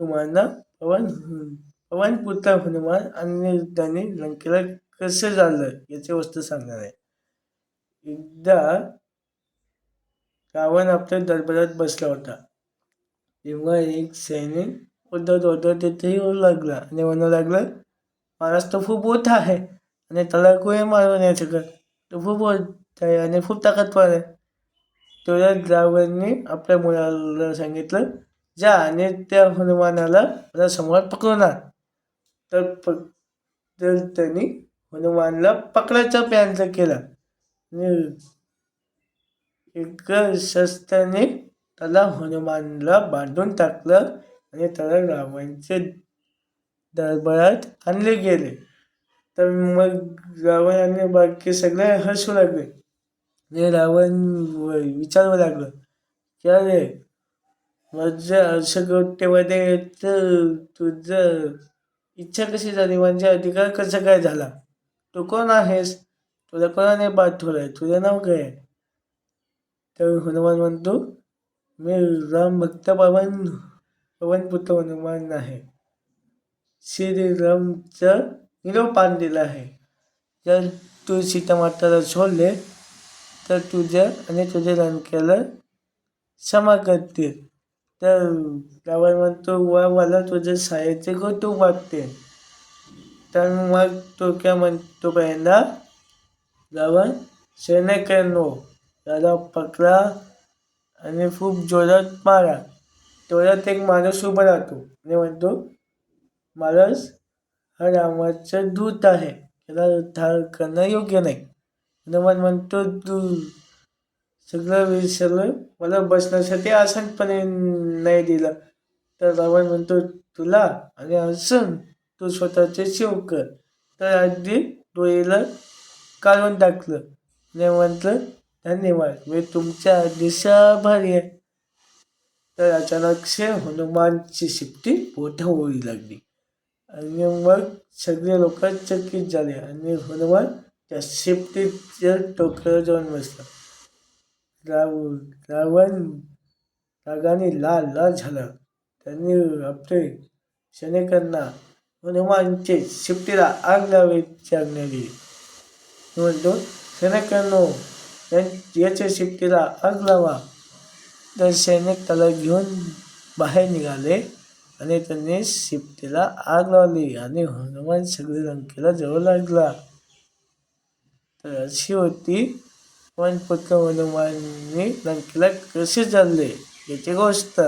हनुमाना पवन? पवन पुत्र हनुमान आणि त्यांनी लंकेला कसं झालं याची वस्तू सांगणार आहे. एकदा रावण आपल्या दरबारात बसला होता. तेव्हा एक सैनिक ओढत ओढत तिथे येऊ लागला आणि म्हणू लागला महाराज तो खूप मोठा आहे आणि त्याला कोणी मारू नाही शकत. तो खूप मोठा आहे आणि खूप ताकदवार आहे. तेवढ्या रावणने आपल्या मुलाला सांगितलं जा आणि त्या हनुमानाला मला समोर पकडून आण तर प तर त्यांनी हनुमानला पकडायचा प्रयत्न केला. आणि एक शस्त्राने त्याला हनुमानला बांधून टाकलं आणि त्याला रावणचे दरबारात आणले गेले. तर मग रावण आणि बाकी सगळे हसू लागले आणि रावण विचारू लागलं की अरे माझ्या असं गोष्टीमध्ये तर तुझं इच्छा कशी झाली? म्हणजे अधिकार कसं काय झाला? तू कोण आहेस? तुला कोणाने पाठवलं आहे तुझं नाव काय? आहे तर हनुमान म्हणतो मी राम भक्त पवन पवनपुत्र हनुमान आहे. श्रीरामचा निरोप दिलं आहे. जर तू सीतामाताला सोडले तर तुझ्या आणि तुझ्या लंकेला क्षमा करतील. तर त्यावर म्हणतो वा मला तुझे सायाचे कौतुक वाटते तर मग तो काय म्हणतो पहिल्यांदा? रावण सैनिकांनो त्याला पकडा आणि खूप जोरात मारा. तेवढ्यात एक माणूस उभा राहतो. आणि म्हणतो माणूस हा रामाचा दूत आहे. त्याला ठार करणं योग्य नाही. हनुमान म्हणतो तू सगळं विसरलं मला बसण्यासाठी आसनपणे नाही दिलं. तर रावण म्हणतो तुला आणि आसन तू स्वतःचे शिव कर. तर अगदी डोळीला काढून टाकलं. आणि म्हटलं धन्यवाद मी तुमच्या दिशा आभारी आहे. तर अचानक से हनुमानची शिफ्टी मोठं होऊ लागली. आणि मग सगळे लोक चकित झाले आणि हनुमान त्या शिफ्टीच्या टोक्यावर जाऊन बसला. राव रावण रागाने लाल लाल झाला. त्यांनी आपले सैनिकांना हनुमानचे शिफ्टीला आग लावायची आज्ञा दिली. म्हणतो सैनिकांनो याच्या शिफ्टीला आग लावा. तर सैनिक त्याला घेऊन बाहेर निघाले आणि त्यांनी शिफ्टीला आग लावली आणि हनुमान सगळी लंकेला जवळ लागला. तर अशी होती पण पुत्र हनुमानने लंकेला कसे चालले याची गोष्ट.